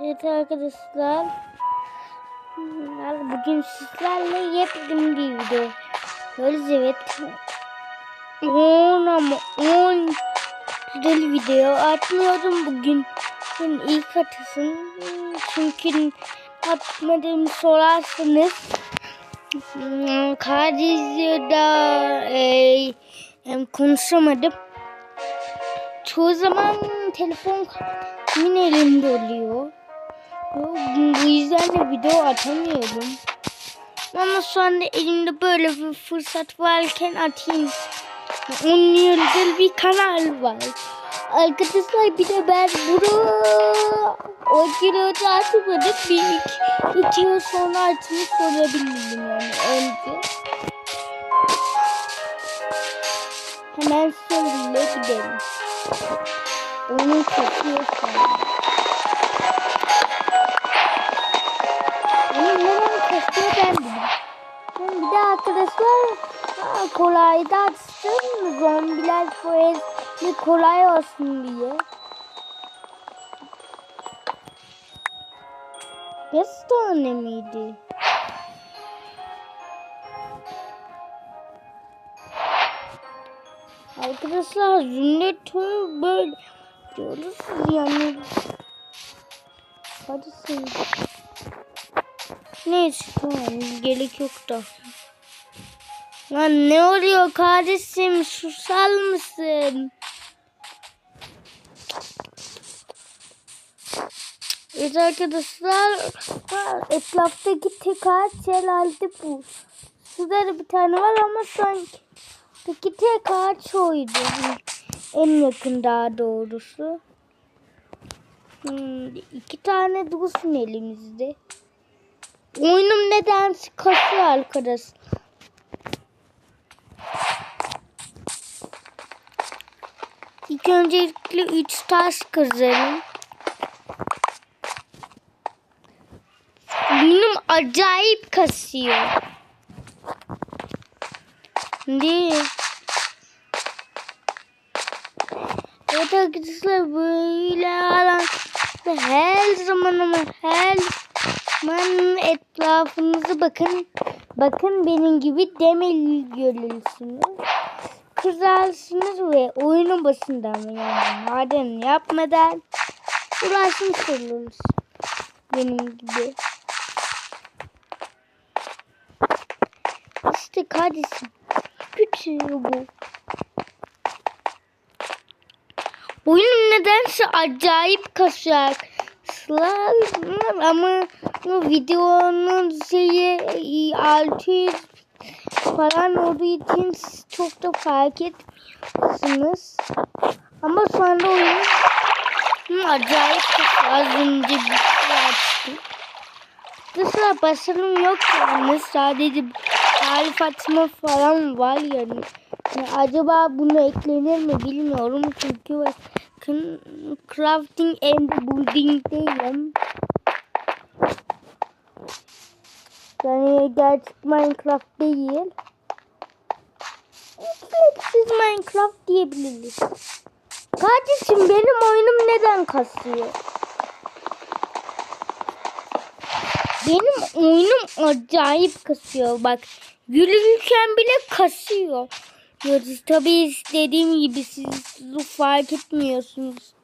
Evet arkadaşlar. Bugün sizlerle yepyeni bir video. Böyle evet. 10 ama 10 güzel video atmıyorum bugün. Ben ilk atısın. Çünkü atmadığımı sorarsanız Karadizyo'da e, konuşamadım. Çoğu zaman telefon kimin elinde oluyor. Bu yüzden de video atamıyorum. Ama şu anda elimde böyle bir fırsat varken atayım. 10 yıldır bir kanal var. Arkadaşlar bir de ben bunu o kiloda atmadım. Bir iki, iki yıl sonra açmış olabilirim yani önce. Hemen söyle gidelim. Onu çekiyor arkadaşlar ha, kolay da açtım. Zombiler foresti kolay olsun diye. Beş tane miydi? Arkadaşlar zümrütü böyle diyoruz yani. Hadi sen. Neyse tamam gerek yok da. Lan ne oluyor kardeşim susar mısın? Evet arkadaşlar etraftaki tek ağaç herhalde bu. Şurada da bir tane var ama sanki peki tek ağaç oydu. En yakın daha doğrusu. Hmm, iki tane dursun elimizde. Oyunum neden kasıyor arkadaş. İlk öncelikle üç taş kırarım. Benim acayip kasıyor. Değil. Evet arkadaşlar böyle alan her zaman ama her zaman etrafınıza bakın. Bakın benim gibi demeli görürsünüz. Kızarsınız ve oyunun başında mı yani maden yapmadan uğraşmış oluruz. Benim gibi. İşte kardeşim. Küçüğü bu. Oyun nedense acayip kasıyor. Ama bu videonun şeyi 600 falan olduğu için çok da fark etmiyorsunuz. Ama anda oyun acayip kasıyor. Az önce bir şey açtım. Dışarı yok yani. Sadece tarif atma falan var yani. yani. Acaba bunu eklenir mi bilmiyorum. Çünkü bakın crafting and building değilim. Yani gerçek Minecraft değil. Siz Minecraft diyebiliriz. Kardeşim benim oyunum neden kasıyor? Benim oyunum acayip kasıyor. Bak yürürken bile kasıyor. Ya, tabii istediğim gibi siz fark etmiyorsunuz.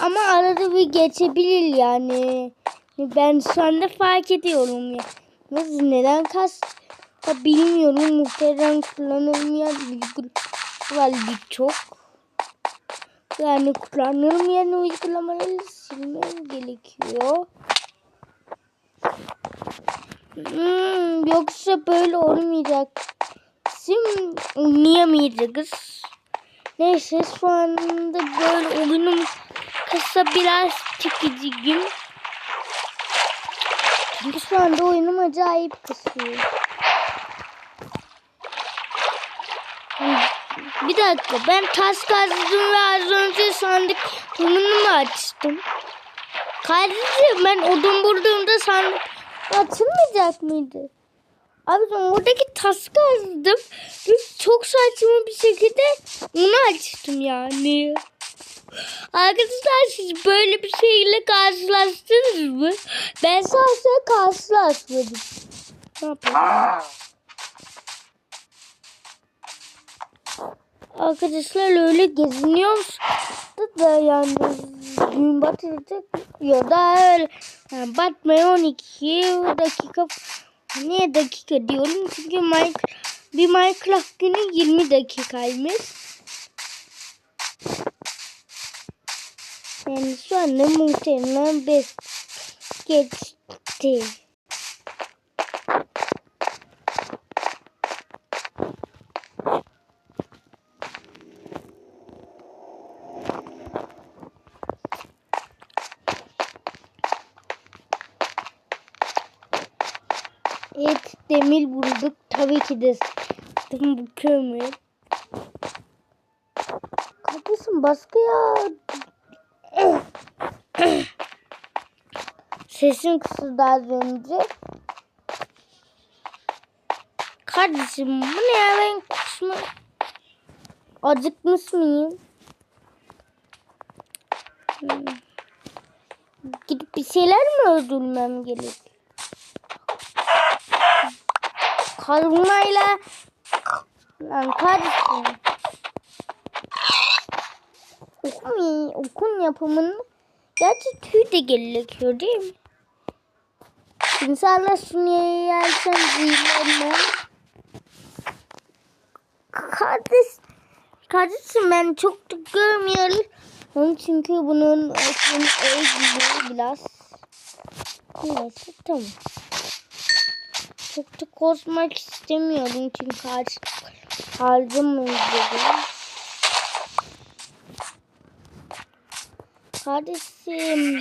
Ama arada bir geçebilir yani. Ben şu anda fark ediyorum ya. Nasıl neden kas? Ha, bilmiyorum muhtemelen kullanılmayan uygulamalar çok. Yani kullanılmayan uygulamaları silmem gerekiyor. Hmm, yoksa böyle olmayacak. Sim oynayamayacağız. Neyse şu anda böyle oyunum kısa biraz çekici gün. Şu anda oyunum acayip kısıyor. Bir dakika ben taş kazdım ve az önce sandık kumunu mu açtım? Kardeşim ben odun bulduğumda sandık açılmayacak mıydı? Abi ben oradaki taş kazdım ve çok saçma bir şekilde onu açtım yani. Arkadaşlar siz böyle bir şeyle karşılaştınız mı? Ben sadece karşılaşmadım. Ne yapayım? Arkadaşlar öyle geziniyoruz da yani gün batacak ya da öyle yani batmaya 12 dakika niye dakika diyorum çünkü Minecraft, bir Minecraft günü 20 dakikaymış. Yani şu anda muhtemelen 5 geçti. Evet demir bulduk. Tabii ki de bu kömür. Kardeşim baskı ya. Sesim kısıldı az önce. Kardeşim bu ne ya ben kusma. Acıkmış mıyım? Hmm. Gidip bir şeyler mi öldürmem gerek? Kazmayla lan kardeşim. Okun, okun yapımının gerçi tüy de gerekiyor değil mi? İnsanlar şunu yersen zehirlenme. Kardeş, kardeşim ben çok da görmüyorum. Onun çünkü bunun okun eğri biraz. Neyse tamam. Çok da korkmak istemiyorum çünkü harc harcamayız dedim. Kardeşim.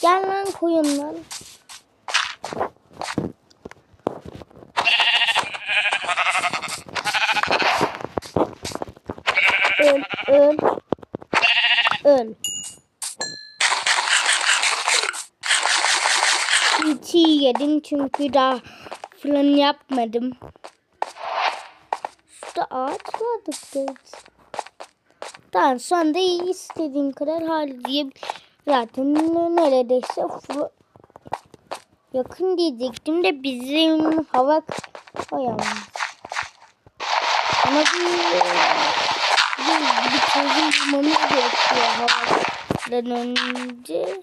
Gel lan koyun lan. Yedim çünkü daha fırın yapmadım. Şurada ağaç vardı. Daha sonra da iyi istediğin kadar harcayıp zaten neredeyse fır... yakın diyecektim de bizim hava koyamaz. Ama bir, bir, bir çözüm bulmamız gerekiyor havadan önce.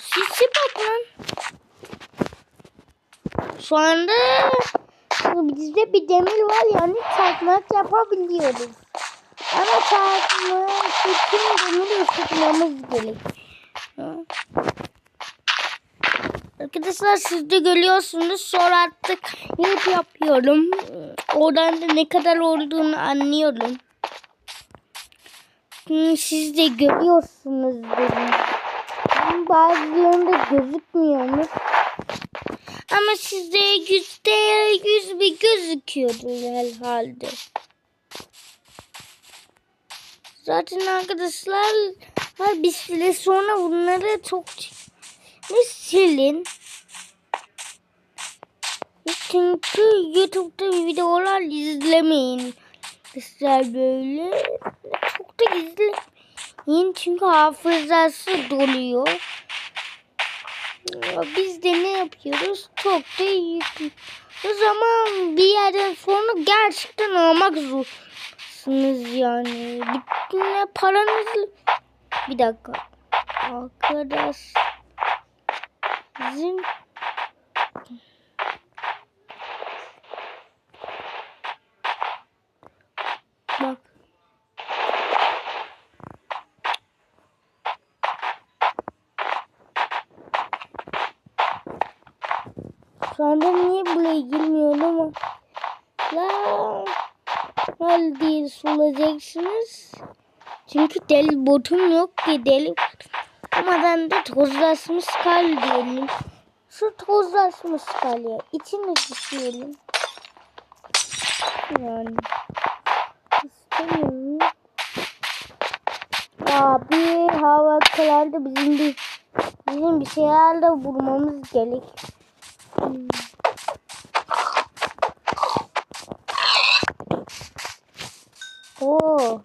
Sisi bak lan. Şu anda bizde bir demir var yani çakmak yapabiliyoruz. Ama çakmak için demir ısıtmamız gerekiyor. Arkadaşlar siz de görüyorsunuz. Sonra artık yap yapıyorum. Oradan da ne kadar olduğunu anlıyorum. Siz de görüyorsunuz dedim. Bazılarında gözükmüyormuş. Ama sizde yüzde yüz bir gözüküyordu herhalde. Zaten arkadaşlar bir süre sonra bunları çok ne silin. Çünkü YouTube'da videolar izlemeyin. Arkadaşlar böyle çok da izlemeyin çünkü hafızası doluyor. Biz de ne yapıyoruz? Yüklü. O zaman bir yerden sonra gerçekten almak zorundasınız yani. Bütün paranızı... Bir dakika. Arkadaş. Bizim... Bak. Şu anda niye buraya girmiyorum la hal diye solacaksınız. Çünkü deli botum yok ki deli ama ben de tozlaşmış kal diyelim. Şu tozlaşmış kaleye içine düşürelim. Yani istemiyorum. Abi hava karardı bizim bir bizim bir şeyler de vurmamız gerek. Hmm. Oo.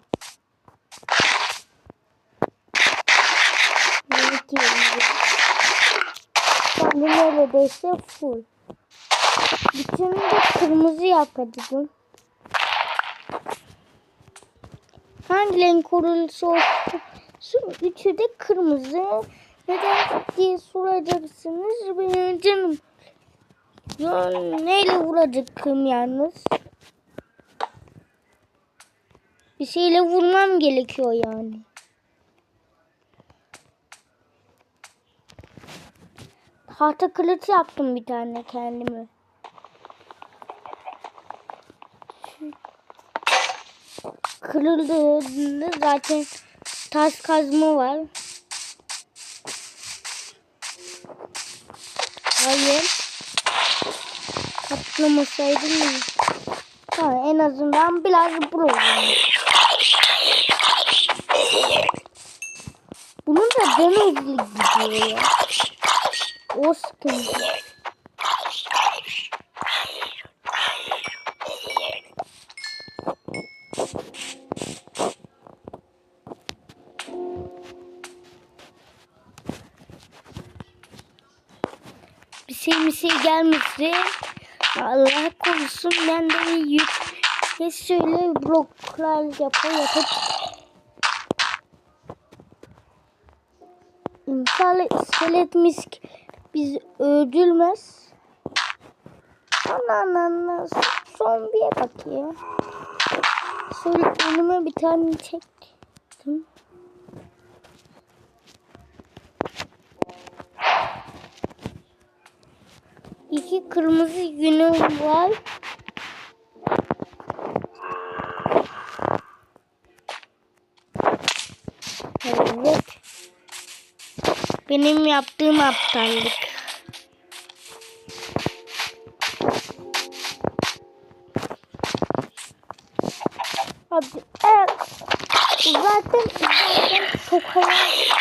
Yemek yiyorum. Ben neredeyse full. Bütün de kırmızı yakaladım. Hangi renk olursa olsun üçü de kırmızı. Neden diye soracaksınız benim canım. Ya neyle vuracaktım yalnız? Bir şeyle vurmam gerekiyor yani. Tahta kılıç yaptım bir tane kendime. Kırıldı zaten taş kazma var. Hayır. Patlamasaydım iyi. Ha, en azından biraz problem. Bunun da demezli gidiyor ya. O sıkıntı. Bir şey bir şey gelmesi Allah korusun ben de yük ve şöyle bloklar yapı yapıp İnşallah iskelet misk biz öldürmez. Ana ana zombiye bak ya. Şöyle önüme bir tane çektim. İki kırmızı günüm var. Evet. Benim yaptığım aptallık. Hadi. Evet. Zaten zaten tokalar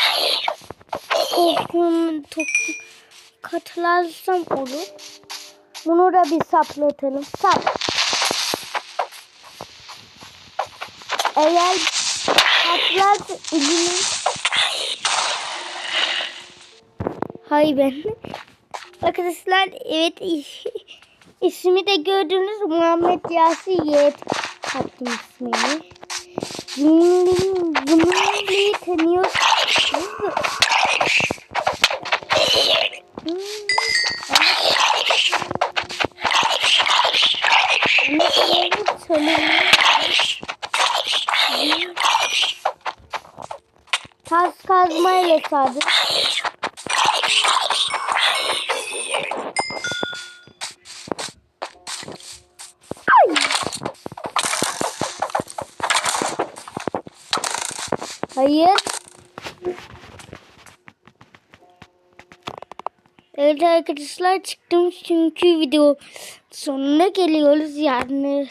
tokum tokum katlarsam olur. Bunu da bir saplatalım. Sap. Eğer patlarsa elini Hay ben. Arkadaşlar evet ismi de gördünüz Muhammed Yasir Yiğit attım ismini. Cumhuriyeti tanıyorsunuz mu? Hmm, Tas kazmayla sardım. Ay. Hayır. Evet arkadaşlar çıktım çünkü video sonuna geliyoruz yani.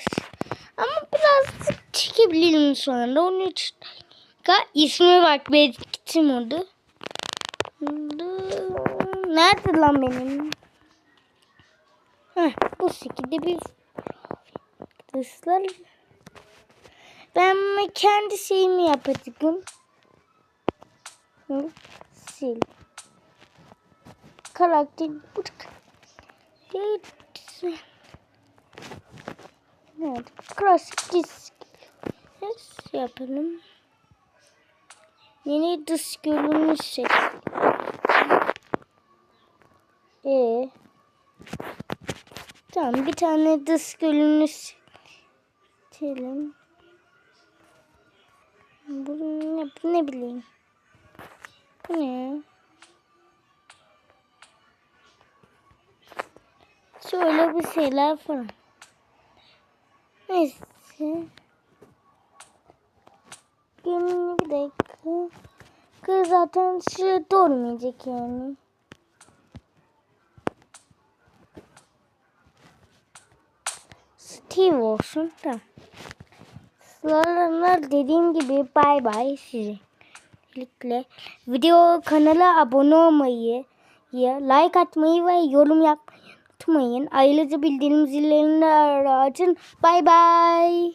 Çekebilirim sonra. 13 dakika ismi bak belirttim oldu. Nerede lan benim? Heh, bu şekilde bir arkadaşlar. Ben kendi şeyimi yapacağım. Sil. Karakter bu karakter. Evet, klasik Evet, yapalım. Yeni dış görünüş seç. Ee, tamam bir tane dış görünüş seçelim. Bu ne, bu ne bileyim. Bu ne? Şöyle bir şeyler falan. Neyse. Gelin bir dakika. Kız zaten şu durmayacak yani. Steve olsun da. Sıralanar dediğim gibi bay bay size. Özellikle video kanala abone olmayı, like atmayı ve yorum yapmayı unutmayın. Ayrıca bildirim zillerini açın. Bay bay.